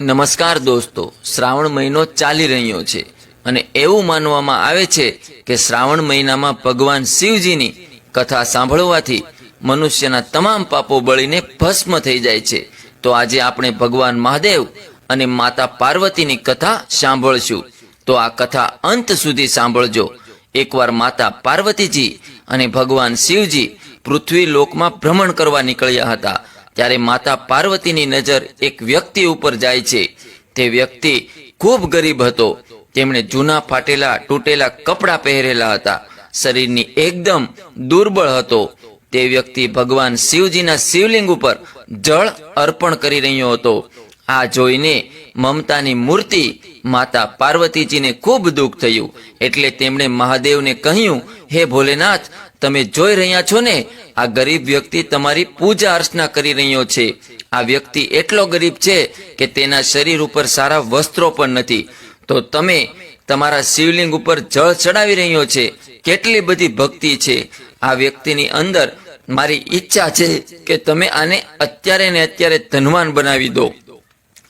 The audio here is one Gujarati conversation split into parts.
નમસ્કાર દોસ્તો, શ્રાવણ મહિનો ચાલી રહ્યો છે અને એવું માનવામાં આવે છે કે શ્રાવણ મહિનામાં ભગવાન શિવજીની કથા સાંભળવાથી મનુષ્યના તમામ પાપો બળીને ભસ્મ થઈ જાય છે. તો આજે આપણે ભગવાન મહાદેવ અને માતા પાર્વતીની કથા સાંભળશું. તો આ કથા અંત સુધી સાંભળજો. એકવાર માતા પાર્વતીજી અને ભગવાન શિવજી પૃથ્વી લોકમાં ભ્રમણ કરવા નીકળ્યા હતા. ત્યારે માતા પાર્વતીની નજર એક વ્યક્તિ ઉપર જાય છે. તે વ્યક્તિ ખૂબ ગરીબ હતો. તેમણે જૂના ફાટેલા, તૂટેલા કપડાં પહેરેલા હતા. શરીરની એકદમ દુર્બળ હતો. તે વ્યક્તિ ભગવાન શિવજીના શિવલિંગ ઉપર જળ અર્પણ કરી રહ્યો હતો. આ જોઈને મમતાની મૂર્તિ માતા પાર્વતીજીને ખૂબ દુઃખ થયું. એટલે તેમણે મહાદેવને કહ્યું, હે ભોલેનાથ તમે જોઈ રહ્યા છો ને, આ ગરીબ વ્યક્તિ તમારી પૂજા અર્ચના કરી રહ્યો છે. આ વ્યક્તિ એટલો ગરીબ છે કે તેના શરીર ઉપર સારા વસ્ત્રો પણ નથી. તો તમે તમારા શિવલિંગ ઉપર જળ ચડાવી રહ્યો છે. કેટલી બધી ભક્તિ છે. આ વ્યક્તિની અંદર મારી ઈચ્છા છે કે તમે આને અત્યારે ને અત્યારે ધનવાન બનાવી દો.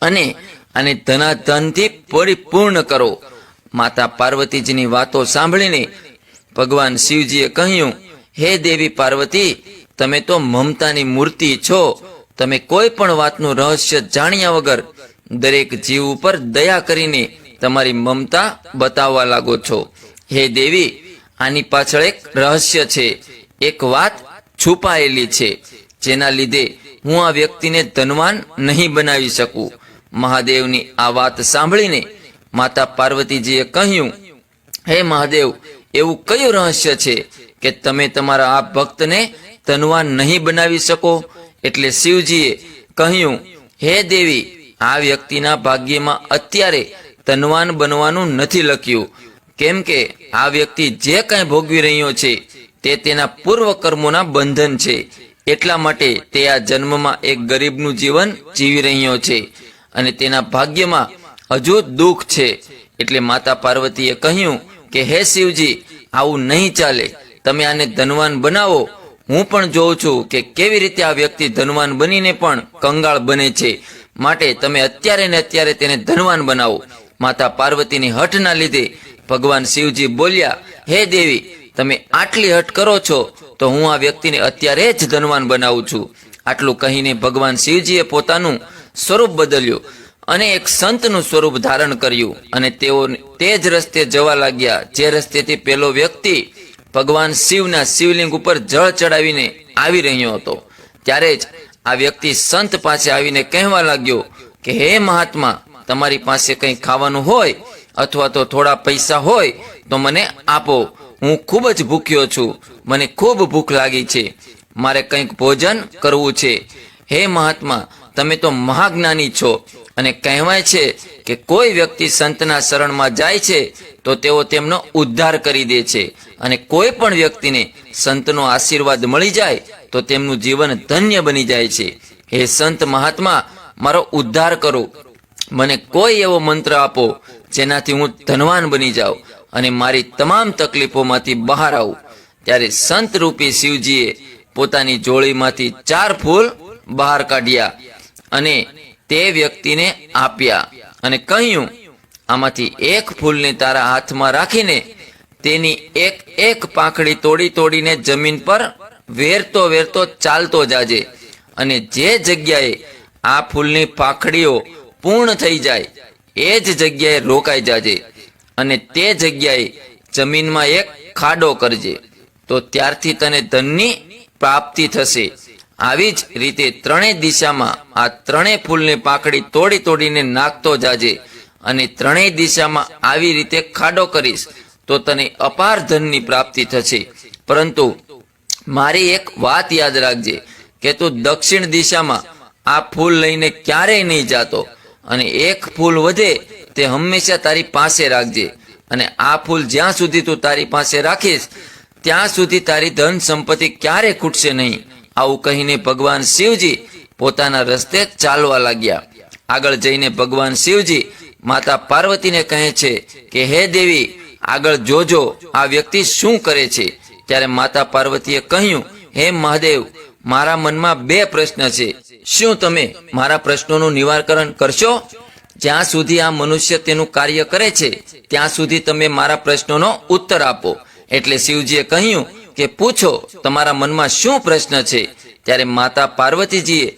અને આને ધનાધનથી પરિપૂર્ણ કરો. માતા પાર્વતીજીની વાતો સાંભળીને ભગવાન શિવજીએ કહ્યું, હે દેવી પાર્વતી, તમે તો મમતાની મૂર્તિ છો. તમે કોઈ પણ વાતનું રહસ્ય જાણ્યા વગર દરેક જીવ ઉપર દયા કરીને તમારી મમતા બતાવવા લાગો છો. હે દેવી, આની પાછળ એક રહસ્ય છે. એક વાત છુપાયેલી છે, જેના લીધે હું આ વ્યક્તિને ધનવાન નહીં બનાવી શકું. મહાદેવની આ વાત સાંભળીને માતા પાર્વતીજીએ કહ્યું, હે મહાદેવ એવું કયું રહસ્ય છે કે તમે તમારા આ ભક્તને ધનવાન નહીં બનાવી શકો? એટલે શિવજીએ કહ્યું, હે દેવી, આ વ્યક્તિના ભાગ્યમાં અત્યારે ધનવાન બનવાનું નથી લખ્યું. કેમ કે આ વ્યક્તિ જે કાંઈ ભોગવી રહ્યો છે, તે તેના પૂર્વ કર્મોના બંધન છે. એટલા માટે તે આ જન્મમાં એક ગરીબનું જીવન જીવી રહ્યો છે અને તેના ભાગ્યમાં હજુ દુઃખ છે. એટલે માતા પાર્વતીએ કહ્યું કે હે શિવજી, આવું નહીં ચાલે. તમે આને ધનવાન બનાવો. હું પણ જોઉં છું કે કેવી રીતે આ વ્યક્તિ ધનવાન બનીને પણ કંગાળ બને છે. માટે તમે અત્યારે ને અત્યારે તેને ધનવાન બનાવો. માતા પાર્વતીની હઠના લીધે ભગવાન શિવજી બોલ્યા, હે દેવી, તમે આટલી હઠ કરો છો, તો હું આ વ્યક્તિને અત્યારે જ ધનવાન બનાવું છું. આટલું કહીને ભગવાન શિવજીએ પોતાનું સ્વરૂપ બદલ્યું. અને એક સંતનું સ્વરૂપ ધારણ કર્યું અને તેઓ તે જ રસ્તે જવા લાગ્યા. જે રસ્તેથી પેલો વ્યક્તિ ભગવાન શિવના શિવલિંગ ઉપર જળ ચડાવીને આવી રહ્યો હતો. ત્યારે જ આ વ્યક્તિ સંત પાસે આવીને કહેવા લાગ્યો કે, હે મહાત્મા, તમારી પાસે કંઈ ખાવાનું હોય અથવા તો થોડા પૈસા હોય તો મને આપો. હું ખૂબ જ ભૂખ્યો છું. મને ખૂબ ભૂખ લાગી છે. મારે કંઈક ભોજન કરવું છે. હે મહાત્મા, તમે તો મહાજ્ઞાની છો. અને કહેવાય છે કે કોઈ વ્યક્તિ સંતના શરણમાં જાય છે, તો તેઓ તેમનો ઉદ્ધાર કરી દે છે. અને કોઈ પણ વ્યક્તિને સંતનો આશીર્વાદ મળી જાય, તો તેમનું જીવન ધન્ય બની જાય છે. હે સંત મહાત્મા, મારો ઉદ્ધાર કરો. મને કોઈ એવો મંત્ર આપો, જેનાથી હું ધનવાન બની જાઉં અને મારી તમામ તકલીફોમાંથી બહાર આવું. ત્યારે સંત રૂપી શિવજીએ પોતાની જોડીમાંથી ચાર ફૂલ બહાર કાઢ્યા અને તે વ્યક્તિને આપ્યા અને કહ્યું, આમાંથી એક ફૂલને તારા હાથમાં રાખીને તેની એક એક પાંખડી તોડી તોડીને જમીન પર વેરતો વેરતો ચાલતો જાજે અને જે જગ્યાએ આ ફૂલની પાંખડીઓ પૂર્ણ થઈ જાય, એ જ જગ્યાએ રોકાઈ જાજે અને તે જગ્યાએ જમીનમાં એક ખાડો કરજે. તો ત્યારથી તને ધનની પ્રાપ્તિ થશે. આવી જ રીતે ત્રણેય દિશામાં આ ત્રણેય ફૂલની પાંખડી તોડી તોડીને નાખતો જાજે અને ત્રણેય દિશામાં આવી રીતે ખાડો કરીશ તો તને અપાર ધનની પ્રાપ્તિ થશે. પરંતુ મારી એક વાત યાદ રાખજે કે તું દક્ષિણ દિશામાં આ ફૂલ લઈને ક્યારેય નહીં જાતો અને એક ફૂલ વધે તે હંમેશા તારી પાસે રાખજે. અને આ ફૂલ જ્યાં સુધી તું તારી પાસે રાખીશ, ત્યાં સુધી તારી ધન સંપત્તિ ક્યારે ખૂટશે નહીં. આવું કહીને ભગવાન શિવજી પોતાના રસ્તે ચાલવા લાગ્યા. આગળ જઈને ભગવાન શિવજી માતા પાર્વતીને કહે છે કે, હે દેવી, આગળ જોજો આ વ્યક્તિ શું કરે છે. ત્યારે માતા પાર્વતીએ કહ્યું, હે મહાદેવ, મારા મનમાં બે પ્રશ્ન છે. શું તમે મારા પ્રશ્નોનું નિવારણ કરશો? જ્યાં સુધી આ મનુષ્ય તેનું કાર્ય કરે છે, ત્યાં સુધી તમે મારા પ્રશ્નોનો ઉત્તર આપો. એટલે શિવજીએ કહ્યું કે પૂછો, તમારા મનમાં શું પ્રશ્ન છે? ત્યારે માતા પાર્વતીજીએ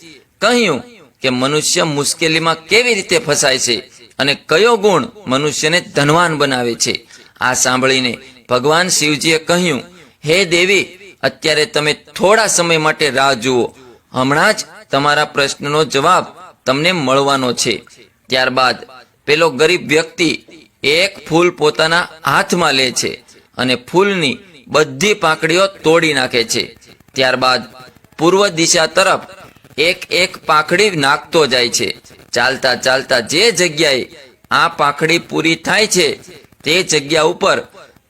કહ્યું કે મનુષ્ય મુશ્કેલીમાં કેવી રીતે ફસાય છે અને કયો ગુણ મનુષ્યને ધનવાન બનાવે છે? આ સાંભળીને ભગવાન શિવજીએ કહ્યું, હે દેવી, અત્યારે તમે થોડા સમય માટે રાહ જુઓ. હમણાં જ તમારા પ્રશ્નનો જવાબ તમને મળવાનો છે. ત્યારબાદ પેલો ગરીબ વ્યક્તિ એક ફૂલ પોતાના હાથમાં લે છે અને ફૂલની બધી પાંખડીઓ તોડી નાખે છે. ત્યારબાદ પૂર્વ દિશા તરફ એક એક પાંખડી નાખતો જાય છે. ચાલતા ચાલતા જે જગ્યાએ આ પાંખડી પૂરી થાય છે, તે જગ્યા ઉપર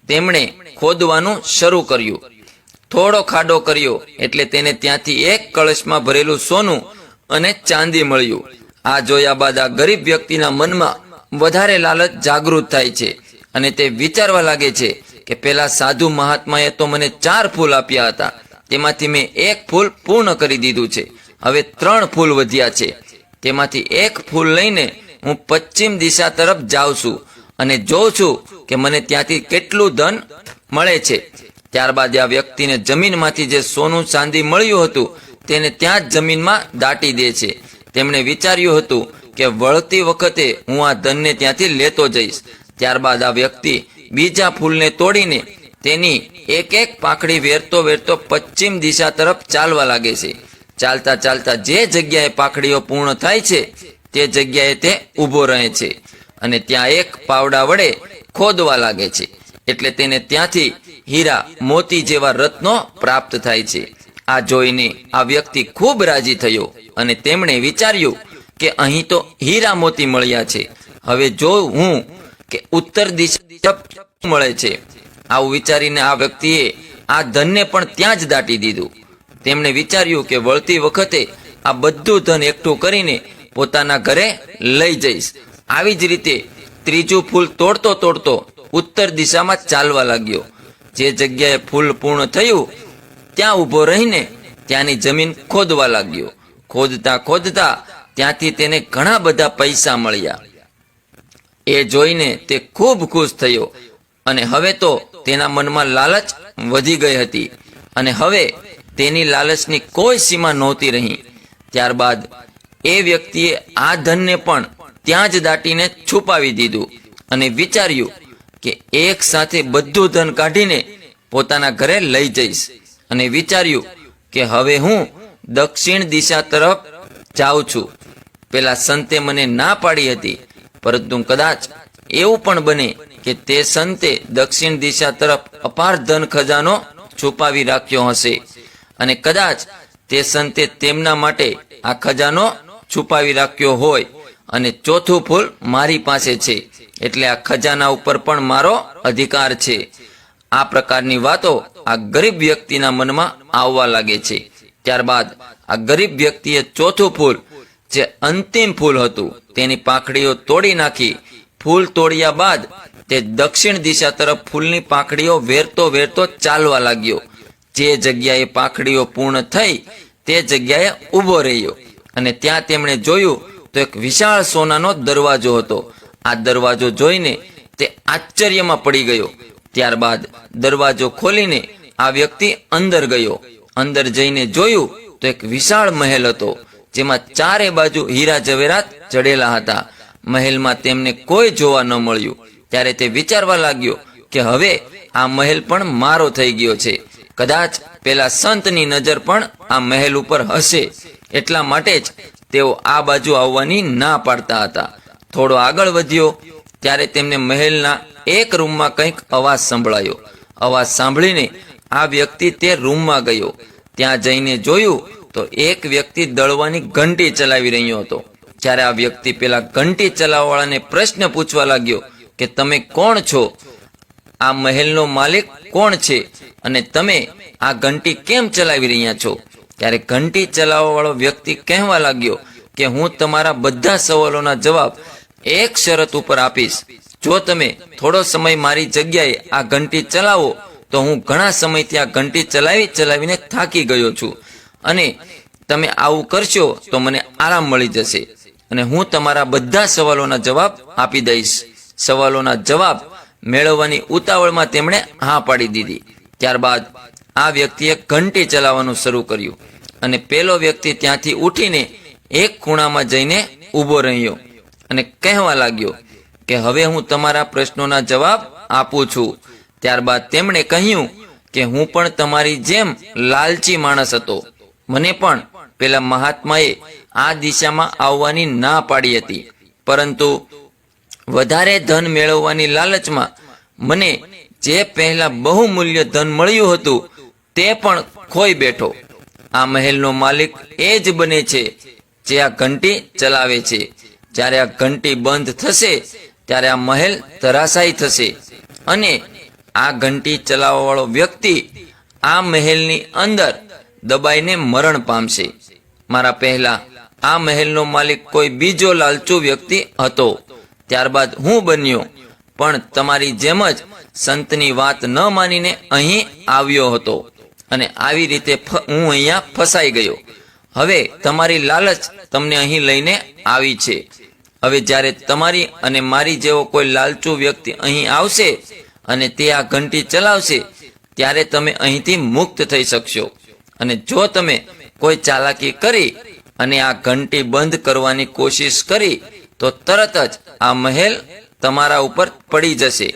તેમણે ખોદવાનું શરૂ કર્યું. થોડો ખાડો કર્યો એટલે તેને ત્યાંથી એક કળશમાં ભરેલું સોનું અને ચાંદી મળ્યું. આ જોયા બાદ આ ગરીબ વ્યક્તિના મનમાં વધારે લાલચ જાગૃત થાય છે અને તે વિચારવા લાગે છે કે પેલા સાધુ મહાત્માએ તો મને ચાર ફૂલ આપ્યા હતા. તેમાંથી મેં એક ફૂલ પૂર્ણ કરી દીધું છે. હવે ત્રણ ફૂલ વધ્યા છે. તેમાંથી એક ફૂલ લઈને હું પશ્ચિમ દિશા તરફ જાઉં છું અને જોઉં છું કે મને ત્યાંથી કેટલું ધન મળે છે. ત્યારબાદ આ વ્યક્તિને જમીનમાંથી જે સોનું ચાંદી મળ્યું હતું, તેને ત્યાં જ જમીનમાં દાટી દે છે. તેમણે વિચાર્યું હતું કે વળતી વખતે હું આ ધનને ત્યાંથી લેતો જઈશ. ત્યારબાદ આ વ્યક્તિ બીજા ફૂલને તોડીને તેની એક એક પાંખડી વેરતો વેરતો પશ્ચિમ દિશા તરફ ચાલવા લાગે છે. ચાલતા ચાલતા જે જગ્યાએ પાંખડીઓ પૂર્ણ થાય છે, તે જગ્યાએ તે ઊભો રહે છે અને ત્યાં એક પાવડા વડે ખોદવા લાગે છે. એટલે તેને ત્યાંથી હીરા, મોતી જેવા રત્નો પ્રાપ્ત થાય છે. આ જોઈને આ વ્યક્તિ ખૂબ રાજી થયો અને તેમણે વિચાર્યું કે અહીં તો હીરા મોતી મળ્યા છે. હવે જો હું કે ઉત્તર દિશા મળે છે. આવું વિચારીને આ વ્યક્તિએ આ ધનને પણ ત્યાં જ દાટી દીધું. તેમણે વિચાર્યું કે વળતી વખતે આ બધું ધન એકઠું કરીને પોતાના ઘરે લઈ જઈશ. આવી જ રીતે ત્રીજું ફૂલ તોડતો તોડતો ઉત્તર દિશામાં ચાલવા લાગ્યો. જે જગ્યાએ ફૂલ પૂર્ણ થયું, ત્યાં ઊભો રહીને ત્યાંની જમીન ખોદવા લાગ્યો. ખોદતા ખોદતા ત્યાંથી તેને ઘણા બધા પૈસા મળ્યા. એ જોઈને તે ખૂબ ખુશ થયો. અને હવે તો તેના મનમાં લાલચ વધી ગઈ હતી. અને હવે તેની લાલચની કોઈ સીમા નહોતી રહી. ત્યારબાદ એ વ્યક્તિએ આ ધનને પણ ત્યાં જ દાટીને છુપાવી દીધું. અને વિચાર્યું કે એક સાથે બધું ધન કાઢીને પોતાના ઘરે લઈ જઈશ. અને વિચાર્યું કે હવે હું દક્ષિણ દિશા તરફ જાઉં છું. પેલા સંતે મને ના પાડી હતી. પરંતુ કદાચ એવું પણ બને કે તે સંતે દક્ષિણ દિશા તરફ અપાર ધન ખજાનો છુપાવી રાખ્યો હશે. અને કદાચ તે સંતે તેમના માટે આ ખજાનો છુપાવી રાખ્યો હોય અને ચોથું ફૂલ મારી પાસે છે. એટલે આ ખજાના ઉપર પણ મારો અધિકાર છે. આ પ્રકારની વાતો આ ગરીબ વ્યક્તિના મનમાં આવવા લાગે છે. ત્યારબાદ આ ગરીબ વ્યક્તિએ ચોથું ફૂલ જે અંતિમ ફૂલ હતું, તેની પાંખડીઓ તોડી નાખી. ફૂલ તોડ્યા બાદ તે દક્ષિણ દિશા તરફ ફૂલની પાંખડીઓ વેરતો વેરતો ચાલવા લાગ્યો. જે જગ્યાએ પાંખડીઓ પૂર્ણ થઈ, તે જગ્યાએ ઊભો રહ્યો. અને ત્યાં તેમણે જોયું તો એક વિશાળ સોનાનો દરવાજો હતો. આ દરવાજો જોઈને તે આશ્ચર્યમાં પડી ગયો. ત્યારબાદ દરવાજો ખોલીને આ વ્યક્તિ અંદર ગયો. અંદર જઈને જોયું તો એક વિશાળ મહેલ હતો. જેમાં ચારે બાજુ હીરા જવેરાત જડેલા હતા. મહેલમાં તેમને કોઈ જોવા ન મળ્યું. ત્યારે તે વિચારવા લાગ્યો કે હવે આ મહેલ પણ મારો થઈ ગયો છે. કદાચ પેલા સંતની નજર પણ આ મહેલ ઉપર હશે. એટલા માટે જ તેઓ આ બાજુ આવવાની ના પાડતા હતા. થોડો આગળ વધ્યો, ત્યારે તેમને મહેલના એક રૂમમાં કંઈક અવાજ સંભળાયો. અવાજ સાંભળીને આ વ્યક્તિ તે રૂમમાં ગયો. ત્યાં જઈને જોયું તો એક વ્યક્તિ દળવાની ઘંટી ચલાવી રહ્યો હતો. જ્યારે આ વ્યક્તિ પેલા ઘંટી ચલાવવાળાને પ્રશ્ન પૂછવા લાગ્યો કે તમે કોણ છો? આ મહેલનો માલિક કોણ છે? અને તમે આ ઘંટી કેમ ચલાવી રહ્યા છો? ત્યારે ઘંટી ચલાવવાવાળો વ્યક્તિ કહેવા લાગ્યો કે હું તમારા બધા સવાલોના જવાબ એક શરત ઉપર આપીશ. જો તમે થોડો સમય મારી જગ્યાએ આ ઘંટી ચલાવો, તો હું ઘણા સમયથી આ ઘંટી ચલાવી ચલાવીને થાકી ગયો છું. અને તમે આવું કરશો તો મને આરામ મળી જશે. અને હું તમારા બધા સવાલોના જવાબ આપી દઈશ. સવાલોના જવાબ મેળવવાની ઉતાવળમાં તેમણે હા પાડી દીધી. ત્યારબાદ આ વ્યક્તિએ ઘંટી ચલાવવાનું શરૂ કર્યું અને પેલો વ્યક્તિ ત્યાંથી ઉઠીને એક ખૂણામાં જઈને ઊભો રહ્યો અને કહેવા લાગ્યો કે હવે હું તમારા પ્રશ્નોના જવાબ આપું છું. ત્યારબાદ તેમણે કહ્યું કે હું પણ તમારી જેમ લાલચી માણસ હતો. મને પણ પેલા મહાત્માએ આ દિશામાં આવવાની ના પાડી હતી. પરંતુ વધારે ધન મેળવવાની લાલચમાં મને જે પહેલા બહુમૂલ્ય ધન મળ્યું હતું, તે પણ ખોઈ બેઠો. આ મહેલનો માલિક એ જ બને છે જે આ ઘંટી ચલાવે છે. જ્યારે આ ઘંટી બંધ થશે, ત્યારે આ મહેલ ધરાશાયી થશે. અને આ ઘંટી ચલાવવાવાળો વ્યક્તિ આ મહેલની અંદર દબાઈને મરણ પામશે. મારા પહેલા આ મહેલનો માલિક કોઈ બીજો લાલચુ વ્યક્તિ હતો. ત્યારબાદ હું બન્યો. પણ તમારી જેમ જ સંતની વાત ન માનીને અહીં આવ્યો હતો. અને આવી રીતે હું અહીંયા ફસાઈ ગયો. હવે તમારી લાલચ તમને અહીં લઈને આવી છે. હવે જ્યારે તમારી અને મારી જેવો કોઈ લાલચુ વ્યક્તિ અહીં આવશે અને તે આ ઘંટી ચલાવશે, ત્યારે તમે અહીંથી મુક્ત થઈ શકશો. અને જો તમે કોઈ ચાલાકી કરી અને આ ઘંટી બંધ કરવાની કોશિશ કરી, તો તરત જ આ મહેલ તમારા ઉપર પડી જશે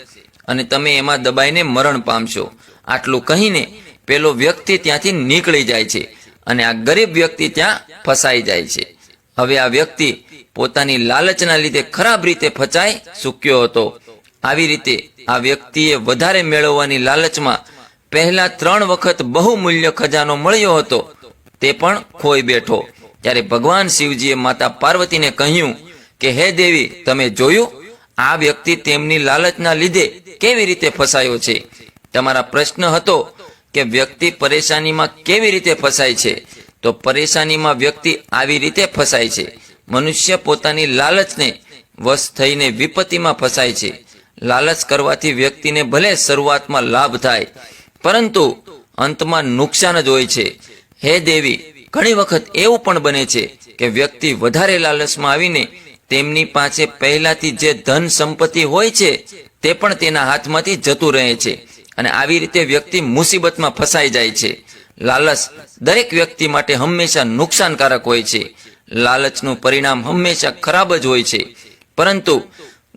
અને તમે એમાં દબાઈને મરણ પામશો. આટલું કહીને પેલો વ્યક્તિ ત્યાંથી નીકળી જાય છે અને આ ગરીબ વ્યક્તિ ત્યાં ફસાઈ જાય છે. હવે આ વ્યક્તિ પોતાની લાલચના લીધે ખરાબ રીતે ફસાઈ ચૂક્યો હતો. આવી રીતે આ વ્યક્તિએ વધારે મેળવવાની લાલચમાં પહેલા ત્રણ વખત બહુમૂલ્ય ખજાનો મળ્યો હતો. તે પણ ખોઈ બેઠો. ત્યારે ભગવાન શિવજીએ માતા પાર્વતીને કહ્યું કે, હે દેવી, તમે જોયું? આ વ્યક્તિ તેમની લાલચના લીધે કેવી રીતે ફસાયો છે? તમારા પ્રશ્ન હતો કે, વ્યક્તિ પરેશાનીમાં કેવી રીતે ફસાય છે? તો પરેશાનીમાં વ્યક્તિ આવી રીતે ફસાય છે. મનુષ્ય પોતાની લાલચને વશ થઈને વિપત્તિમાં ફસાય છે. લાલચ કરવાથી વ્યક્તિને ભલે શરૂઆતમાં લાભ થાય પરંતુ અંતમાં નુકસાન જ હોય છે. હે દેવી, ઘણી વખત એવું પણ બને છે કે વ્યક્તિ વધારે લાલચમાં આવીને તેમની પાસે પહેલાથી જે ધન સંપત્તિ હોય છે, તે પણ તેના હાથમાંથી જતું રહે છે અને આવી રીતે વ્યક્તિ મુસીબતમાં ફસાઈ જાય છે. લાલચ દરેક વ્યક્તિ માટે હંમેશા નુકસાનકારક હોય છે. લાલચનું પરિણામ હંમેશા ખરાબ જ હોય છે. પરંતુ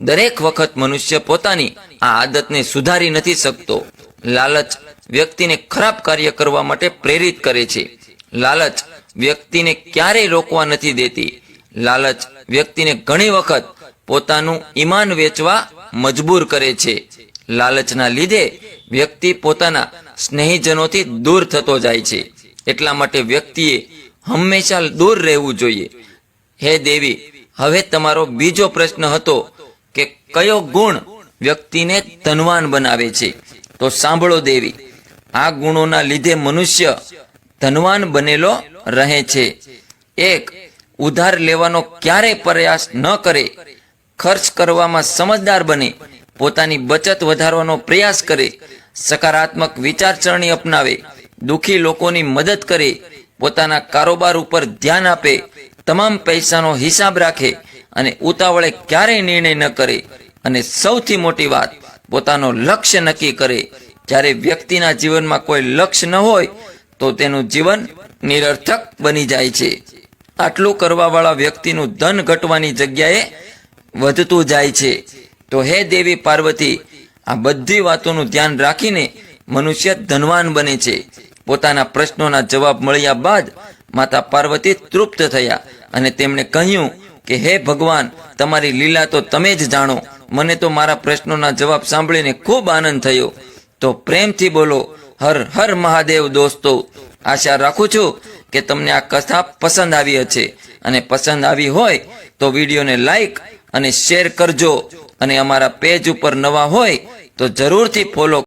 દરેક વખત મનુષ્ય પોતાની આ આદતને સુધારી નથી શકતો. લાલચ વ્યક્તિને ખરાબ કાર્ય કરવા માટે પ્રેરિત કરે છે. લાલચ વ્યક્તિને ક્યારેય રોકવા નથી દેતી. લાલચ વ્યક્તિને ઘણી વખત પોતાનું ઈમાન વેચવા મજબૂર કરે છે. લાલચના લીધે વ્યક્તિ પોતાના સ્નેહીજનોથી દૂર થતો જાય છે. એટલા માટે વ્યક્તિએ હંમેશા દૂર રહેવું જોઈએ. હે દેવી, હવે તમારો બીજો પ્રશ્ન હતો કે કયો ગુણ વ્યક્તિને ધનવાન બનાવે છે? તો સાંભળો દેવી, આ ગુણોના લીધે મનુષ્ય ધનવાન બનેલો રહે છે. એક, ઉધાર લેવાનો ક્યારેય પ્રયાસ ન કરે. ખર્ચ કરવામાં સમજદાર બને, પોતાની બચત વધારવાનો પ્રયાસ કરે, સકારાત્મક વિચારસરણી અપનાવે, દુઃખી લોકોની મદદ કરે, પોતાના કારોબાર ઉપર ધ્યાન આપે, તમામ પૈસાનો હિસાબ રાખે અને ઉતાવળે ક્યારેય નિર્ણય ન કરે. અને સૌથી મોટી વાત પોતાનો લક્ષ્ય નક્કી કરે. જ્યારે વ્યક્તિના જીવનમાં કોઈ લક્ષ્ય ન હોય, તો તેનું જીવન નિરર્થક બની જાય છે. આટલું કરવાવાળા વ્યક્તિનું ધન ઘટવાની જગ્યાએ વધતું જાય છે. તો હે દેવી પાર્વતી, આ બધી વાતોનું ધ્યાન રાખીને મનુષ્ય ધનવાન બને છે. પોતાના પ્રશ્નોના જવાબ મળ્યા બાદ માતા પાર્વતી તૃપ્ત થયા અને તેમણે કહ્યું કે, હે ભગવાન, તમારી લીલા તો તમે જ જાણો. મને તો મારા પ્રશ્નોના જવાબ સાંભળીને ખૂબ આનંદ થયો. તો પ્રેમથી બોલો, હર હર મહાદેવ દોસ્તો, આશા રાખું છું કે તમને આ કથા પસંદ આવી હશે. અને પસંદ આવી હોય તો વિડીયોને લાઈક અને શેર કરજો. અને અમારા પેજ ઉપર નવા હોય તો જરૂરથી ફોલો